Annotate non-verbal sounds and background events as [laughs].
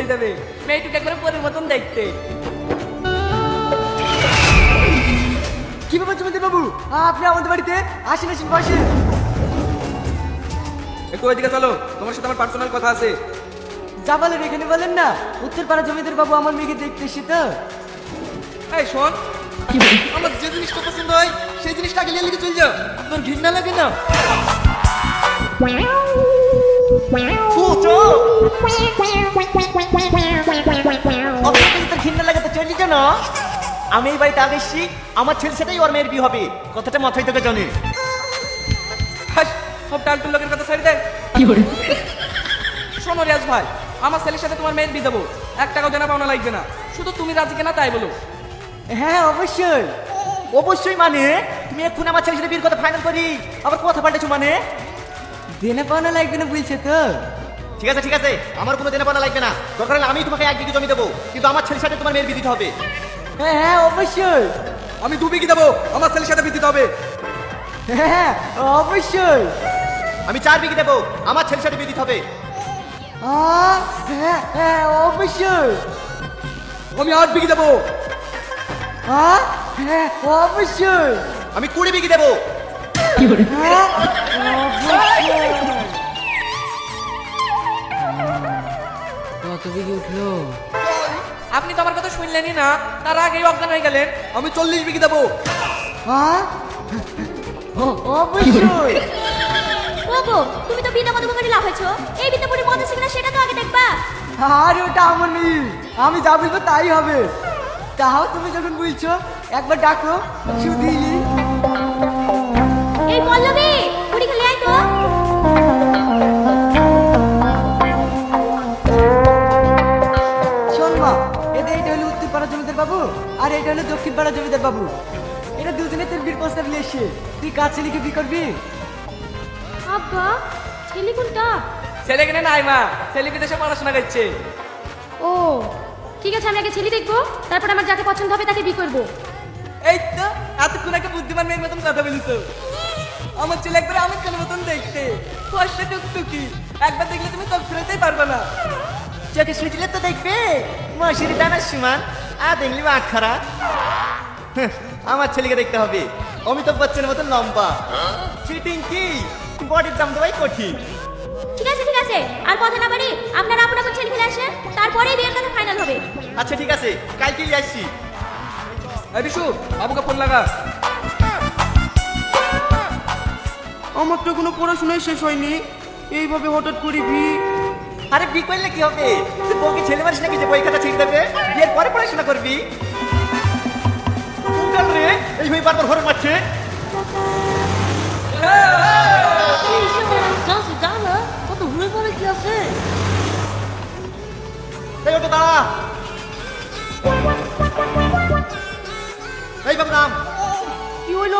হয়ে মেয়েটুকে একবারে পরের মতন দেখতে কি ব্যাপার জমিদার বাবু আপনি আমাদের বাড়িতে আসেন আসেন বসেন একটু ওইদিকে চলো তোমার সাথে আমার পার্সোনাল কথা আছে যা বলেন এখানে বলেন না উত্তরপাড়া জমিদার বাবু আমার মেয়েকে দেখতে এসে তো এই শোন আমার যে জিনিসটা পছন্দ হয় সেই জিনিসটা আগে লিখে চলে যাও তোর ঘৃণা লাগে না তোর কেন? আমি এই বাড়িতে আগে এসেছি আমার ছেলে সেটাই ওর মেয়ের বিয়ে হবে। কথাটা মাথায় তোকে জানি। সব টালটুল লোকের কথা ছাড়ি দেয় শোনো রিয়াজ ভাই আমার ছেলের সাথে তোমার মেয়ের বিয়ে দেবো। এক টাকাও দেনা পাওনা লাগবে না। শুধু তুমি রাজি কিনা তাই বলো। হ্যাঁ অবশ্যই। অবশ্যই মানে তুমি এখন আমার ছেলের সাথে বিয়ের কথা ফাইনাল করি আবার কথা পাল্টেছো মানে? দেনা পাওনা লাগবে না বলছে তো। ঠিক আছে ঠিক আছে। আমার কোনো দেনা পাওনা লাগবে না। দরকার হলে আমি তোমাকে এক বিঘি জমি দেবো। কিন্তু আমার ছেলের সাথে তোমার মেয়ের বিয়ে দিতে হবে। হ্যাঁ হ্যাঁ অবশ্যই। আমি দু বিঘি দেবো। আমার ছেলের সাথে বিয়ে দিতে হবে। হ্যাঁ অবশ্যই। আমি চার বিঘি দেবো। আমার ছেলের সাথে বিয়ে দিতে হবে। হ্যাঁ হ্যাঁ অবশ্যই। আমি আট বিঘি দেবো। আহ, হ্যাঁ অবশ্যই। আমি কুড়ি বিঘি দেবো। হ্যাঁ অবশ্যই। কত বিঘি উঠল? আপনি তো আমার কথা শুনলেনই না তার আগেই অজ্ঞান হয়ে গেলেন। আমি চল্লিশ বিঘি দেবো। হ্যাঁ? অবশ্যই। [laughs] ওগো তুমি তো বিনা মধু করে লাভ হয়েছো। এই বিদ্যা পরি মজা শিখনা সেটা তো আগে দেখবা। আরে ওটা আমার নেই। আমি যা বলব তাই হবে। তাও তুমি যখন বলছো একবার ডাকো সুদিলি এটা হলো দক্ষিণ পাড়া জমিদার বাবু। এটা দুজনে তোর বীর প্রস্তাব নিয়ে এসে। তুই কাজ ছেলেকে বি করবি? আব্বা ছেলে কোনটা? ছেলে কিনে নাই মা ছেলে বিদেশে পড়াশোনা করছে। ও ঠিক আছে আমি আগে ছেলে দেখব তারপর আমার যাকে পছন্দ হবে তাকে বিয়ে করব। এই তো এতক্ষণ একটা বুদ্ধিমান মেয়ের মতন কথা বলিস আমার ছেলে একবার আমার ছেলের মতন দেখতে। ফর্সা টুকটুকি। একবার দেখলে তুমি চোখ ফেরাতেই পারবে না। চোখে সুইচলে তো দেখবে। মশুরি দানার সমান আর দেখলি আখ খারা আমার ছেলেকে দেখতে হবে। অমিতাভ বচ্চনের মতো লম্বা। চিটিং কি? বডির দাম দেওয়াই কঠিন। ঠিক আছে ঠিক আছে। আর কথা না বাড়ি আপনারা আপন আপন ছেলে ফেলে আসেন তারপরেই বিয়ের কথা ফাইনাল হবে। আচ্ছা ঠিক আছে। কালকে নিয়ে আসছি এই বিশু বাবুকে ফোন লাগা। আমার তো কোনো পড়াশোনাই শেষ হয়নি। এইভাবে হঠাৎ করে ভি আরে বি করলে কি হবে? তুই বউকে ছেলে মারিস নাকি যে বই খাতা ছিঁড়ে দেবে? বিয়ের পরে পড়াশোনা করবি? রে, এই হয়ে বারবার মারছে। ঘুরে পড়ে কি আছে কি হইল